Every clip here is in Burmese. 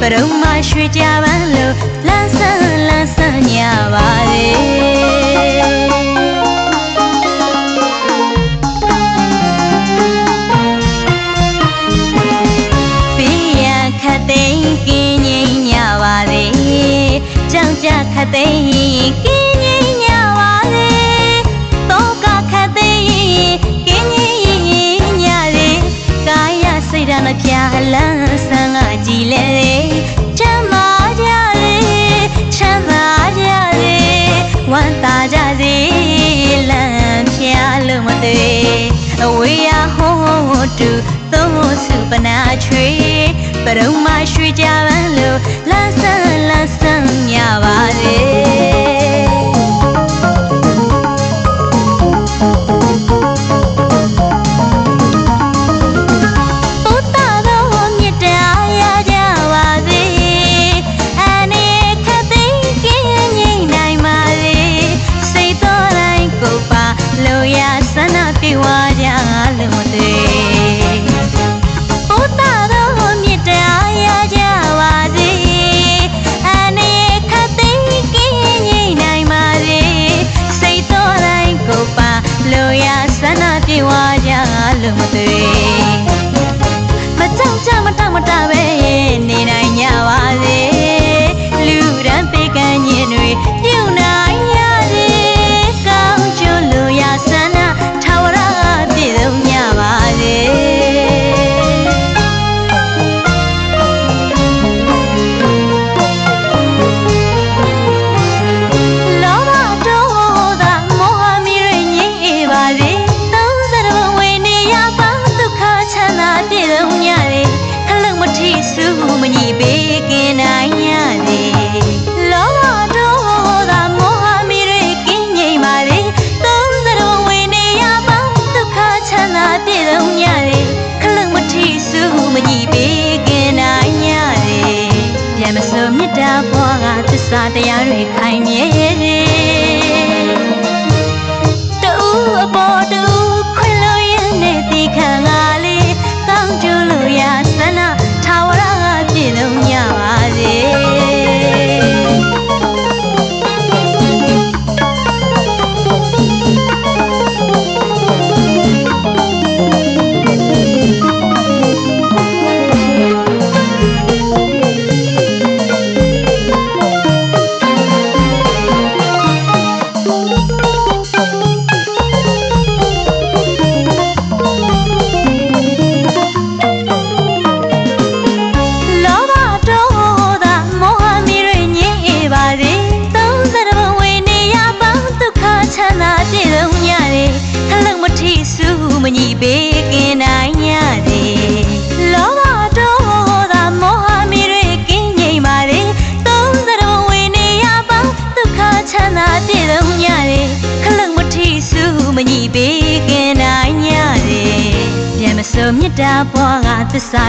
ပရုံမရွှေကြပန်းလို့လန်းဆန်းလန်းဆန်းညပါလေကြောင်ကြခတ်သိကင်းလန်း ဝမ်းသာကြစေလမ်းဖျားလို့မသွေအဝေးရဟိုးတူသုံးစုပနာချွေပရုံမရွှေကြပါ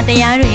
တရားတွေ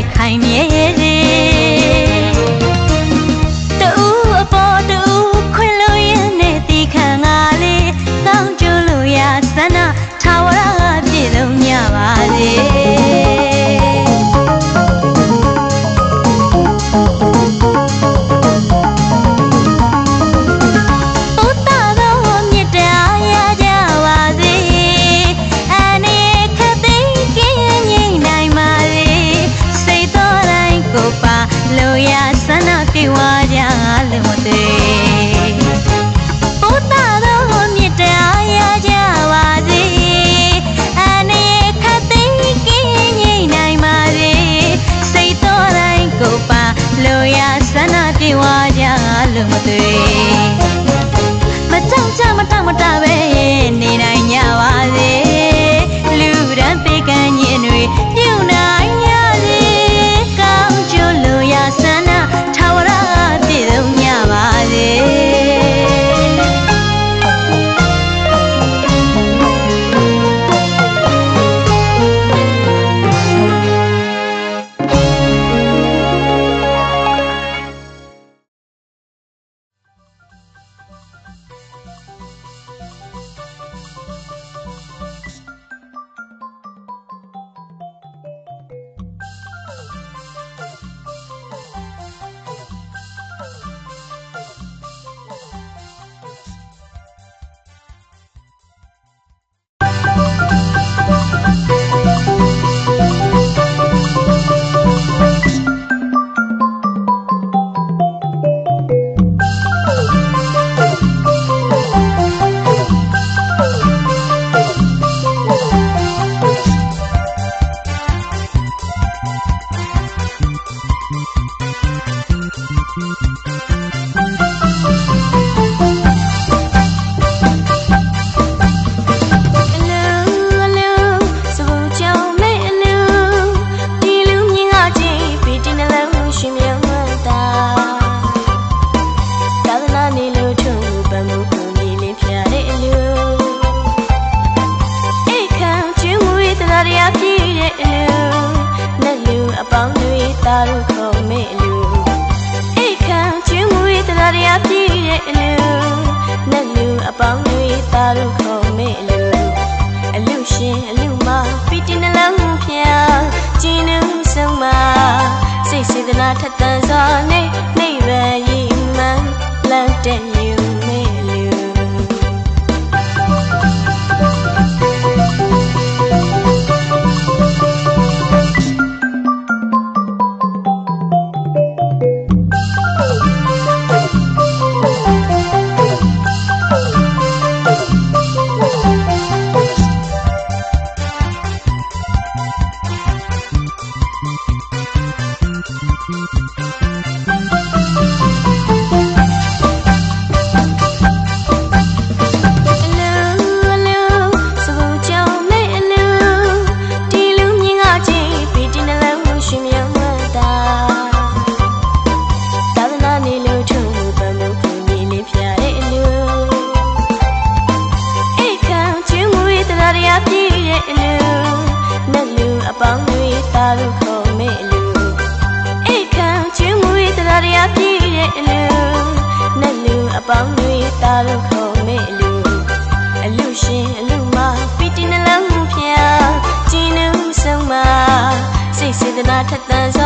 စိတ်စေ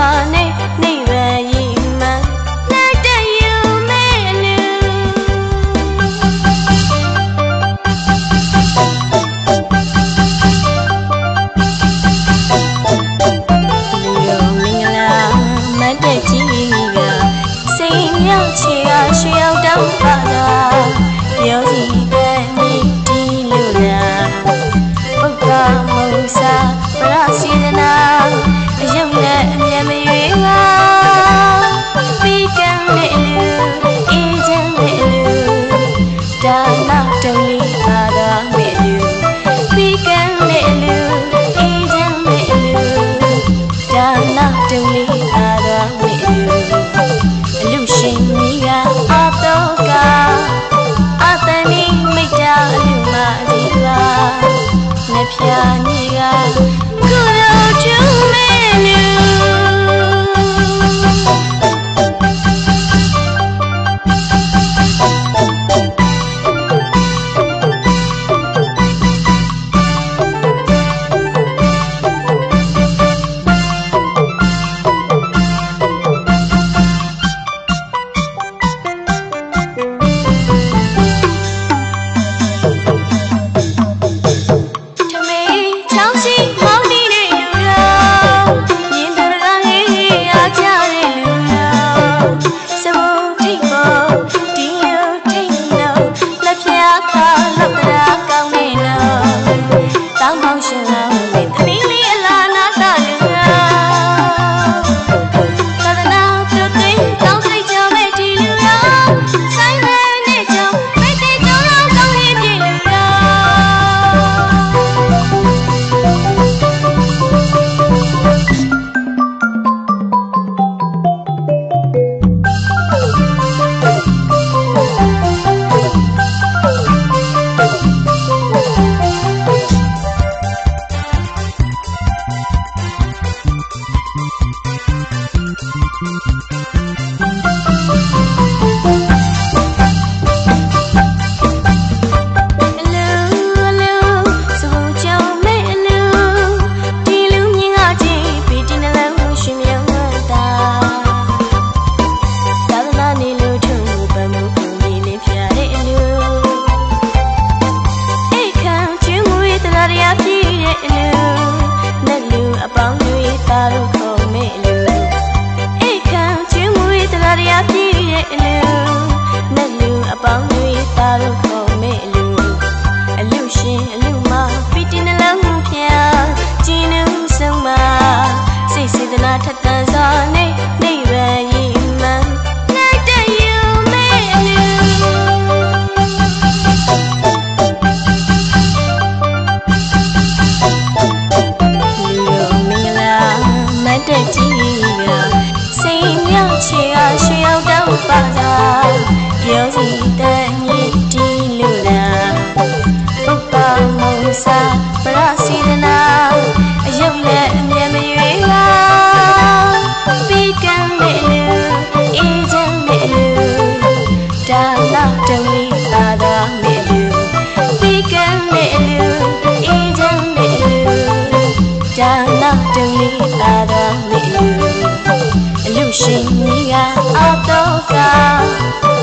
အလူ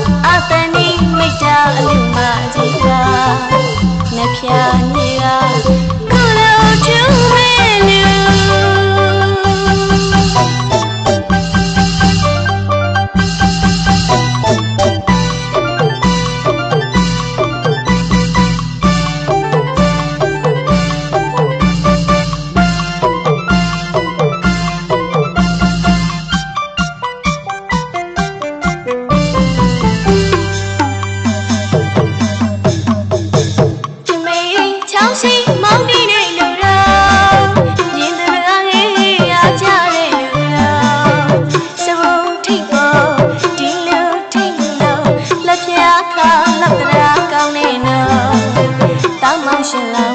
တော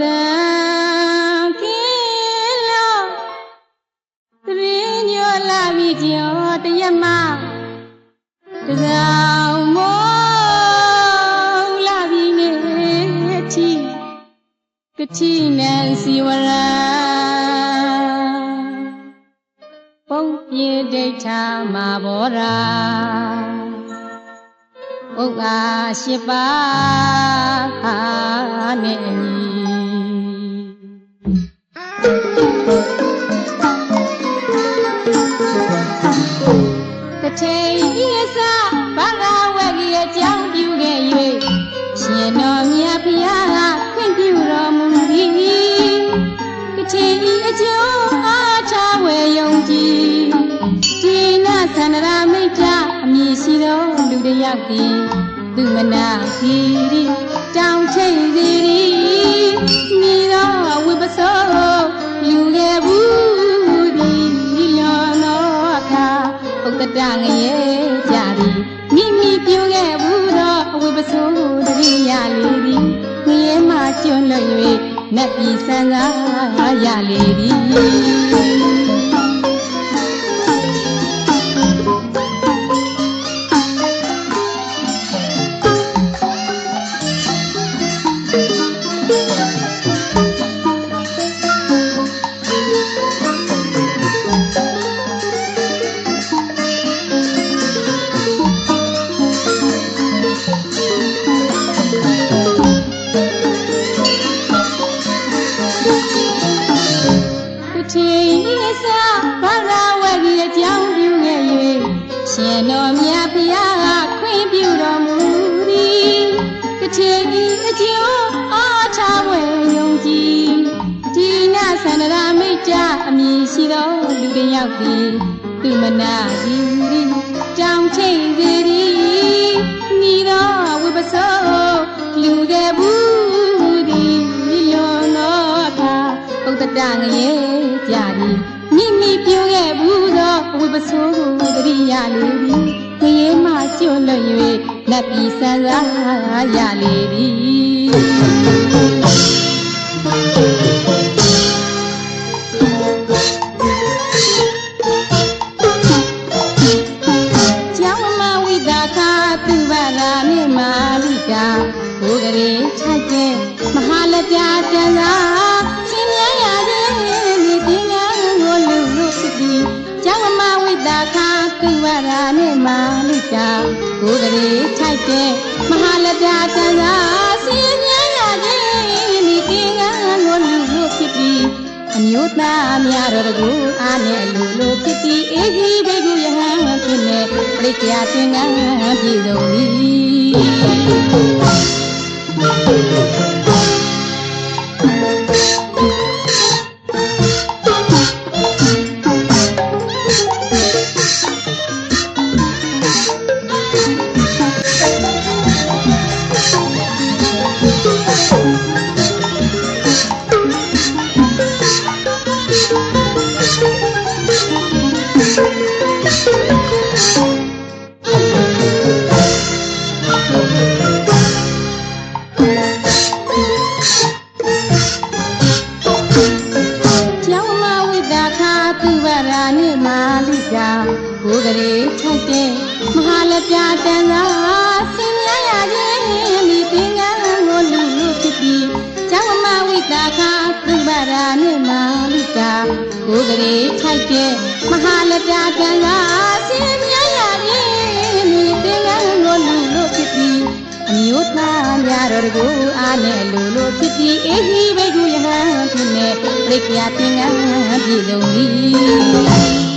ဝ တထေဤအစဘာသာဝဂီအကြောင်းပြုခဲ့၍ရှင်တော်မြတ်ဖျားကခွင့်ပြုတော်မူသည်ကထေဤအကျိုးအားထားဝယ်ယုံကြည်ဒီနာသန္တရာမိတ်တာအမည်ရှိသောလူတစ်ယောက်သည်သူမနာသီရိတောင်ထိတ်စီရီ ဥတ္တတငရေကြသည်မိမိပြုခဲ့ဘူးသောအဝိပ္ပစောတရိယာလေးသည်ငရေမှကျွလွတ်၍နတ်ပြည်ဆန်းကားရလေသည် သည်သူမနာယူသည်တောင်ထိတ်စေသည်မိသောဝိပ္ပစောလူခဲ့ဘူးသည်လောနောအခါဥဒ္ဒတငရေကြသည်မိမိပြုခဲ့ဘူးသောဝိပ္ပဆိုးကိုတရိယာလေသည်ငရေမှကျွလွတ်၍နတ်ပြည်ဆန်းစားရလေသည်ကျော မြေမာလိကာဘုဂရေထိုက်တဲ့မဟာလပြတန်သာရှင်မြတ်ရခြင်းဒီပညာကိုလူလူဖြစ်ပြီးအမျိုးသားများတော်တကူအားနဲ့လူလူဖြစ်ပြီးအေကြီးဘေကုယဟန်ဖြစ်နေပြိတ္တရာသင်္ကန်းပြည်စုံ ပြိက္ခာသင်္က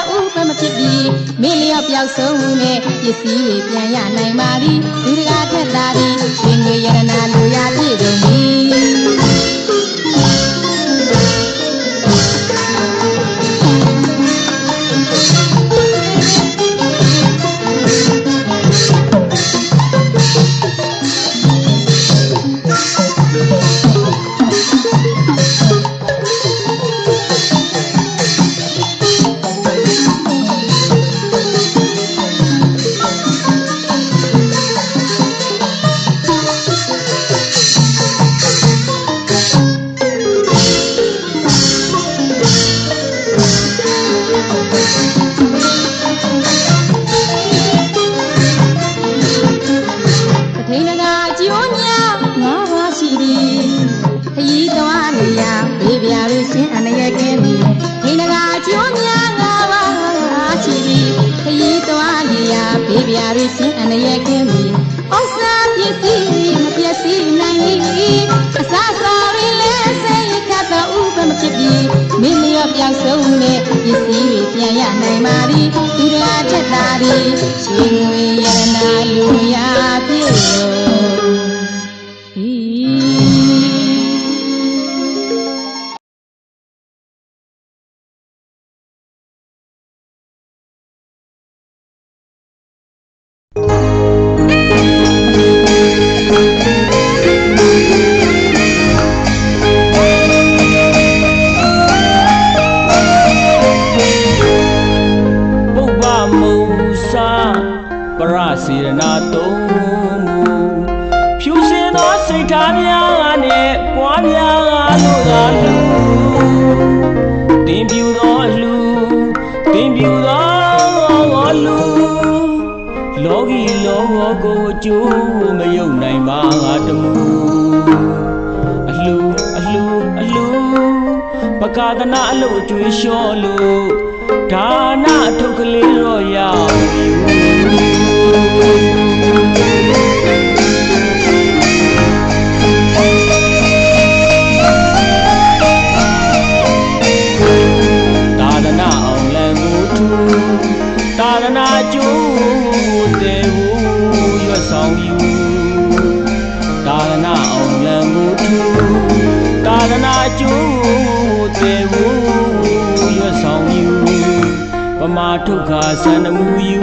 တ်ခတ်တော့ဥပမဖြစ်ပြီးမင်းလျော့ပြောက်ဆုံးမှုနဲ့ပစ္စည်းတွေပြန်ရနိုင်ပါသည်လူတကာထက်သာသည်ရှင်ငွေရတနာလူရပြည့်စုံသည် ဒါနအထုပ်ကလေးတော့ရပြီ ပမာဒုက္ခဆန္ဒမူယူ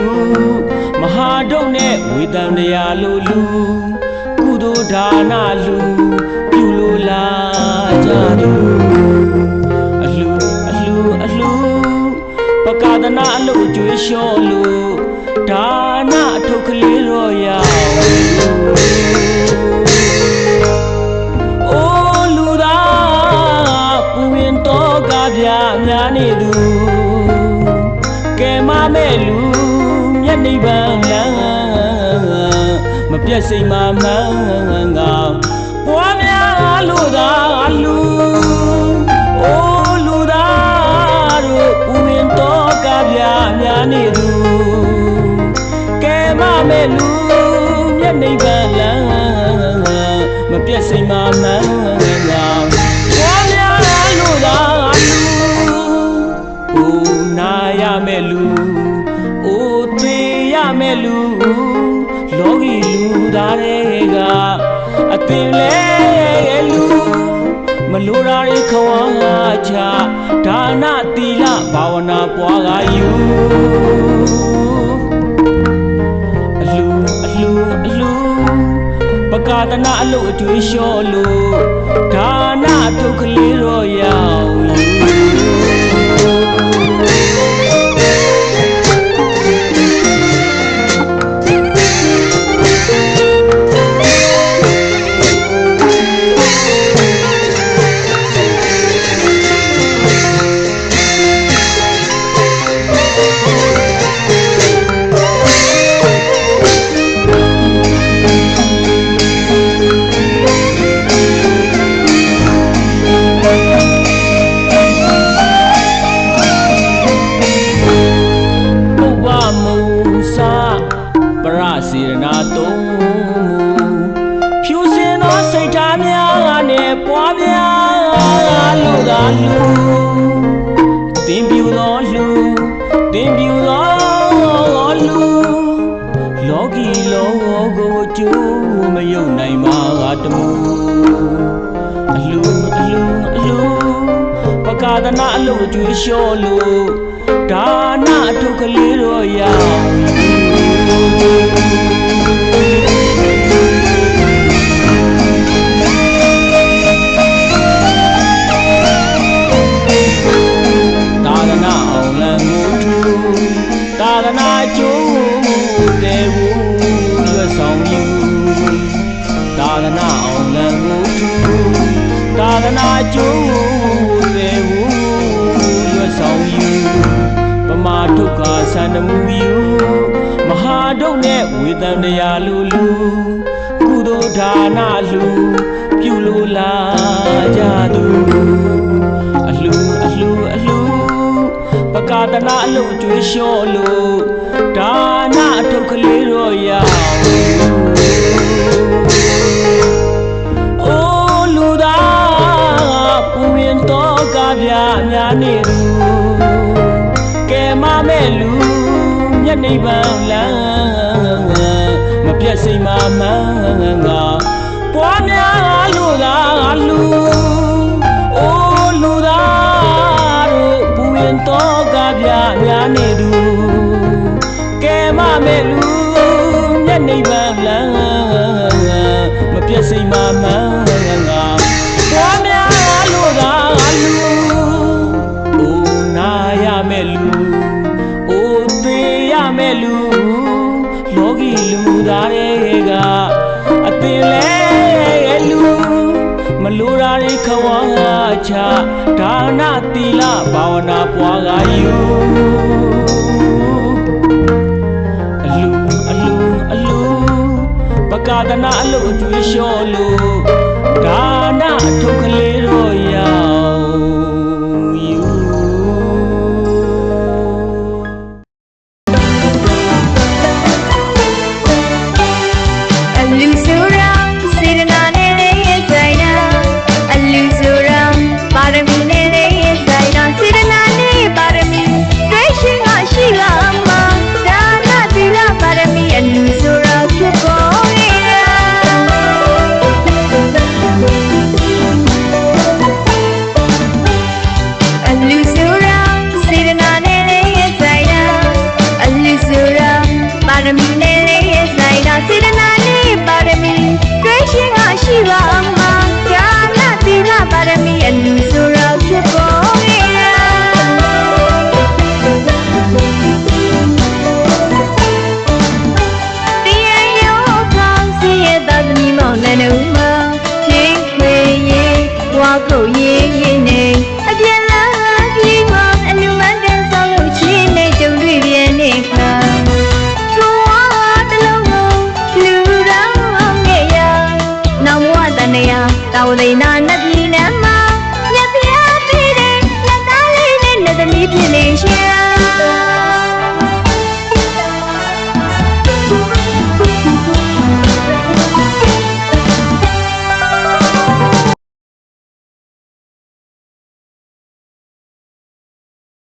မဟာဒုတ်နဲ့ဝေတံတရားလိုလူကုသိုလ်ဒါနလူပြုလိုလာကြသူအလှအလှအလှပကာဒနာအလို့ကျွေးလျှော်လို့ဒါနအထုပ်ကလေးတော့ရအောင်အိုးလူသားပူရင်တော့ကပြများနေသူ ပြတ်စိမ်မမှန်းကပွားများလို့သာလူအိုးလူသားတို့ပူရင်တော့ကပြများနေသူကဲမမဲ့လူမျက်နှိပ်ပံလန်းမပြတ်စိမ်မမှန်း ချဒါနသီလဘာဝနာပွားကယူအလှအလှအလှပကာဒနာအလို့အတွေ့လျှော်လို့ဒါနထုတ်ကလေးတော့ရအော ကျိုးမယုံနိုင်ပါကတမူအလူအလူအလူပကာဒနာအလို့ကျွေးလျှော်လို့ဒါနအထုပ်ကလေးတော့ရအောင် နာကျိုးတဲ့ဘူးရွတ်ဆောင်ယူပမာဒုက္ခဆန္ဒမှုယူမဟာဒုက္ခနဲ့ဝေဒံတရားလူလူကုသိုလ်ဒါနလူပြုလိုလာကြသူအလှအလှအလှပကာတနာအလို့ကျွေးလျှော့လို့ဒါနအထုပ်ကလေးတော့ရအောင် များနေသူကဲမမဲ့လူမျက်နှိပ်ပံလန်းမပြတ်စိမ်မမှန်းငါပွားများလို့သာလူအိုးလူသားတို့ပူရင်တော့ကပြများနေသူကဲမမဲ့လူမျက်နှိပ်ပံလန်း ချဒါနတိလဘာဝနာပွားကယူအလူအလူအလူပကာဒနာအလို့ကျွေးလျှော်လို့ဒါနအထုပ်ကလေးတော့ရော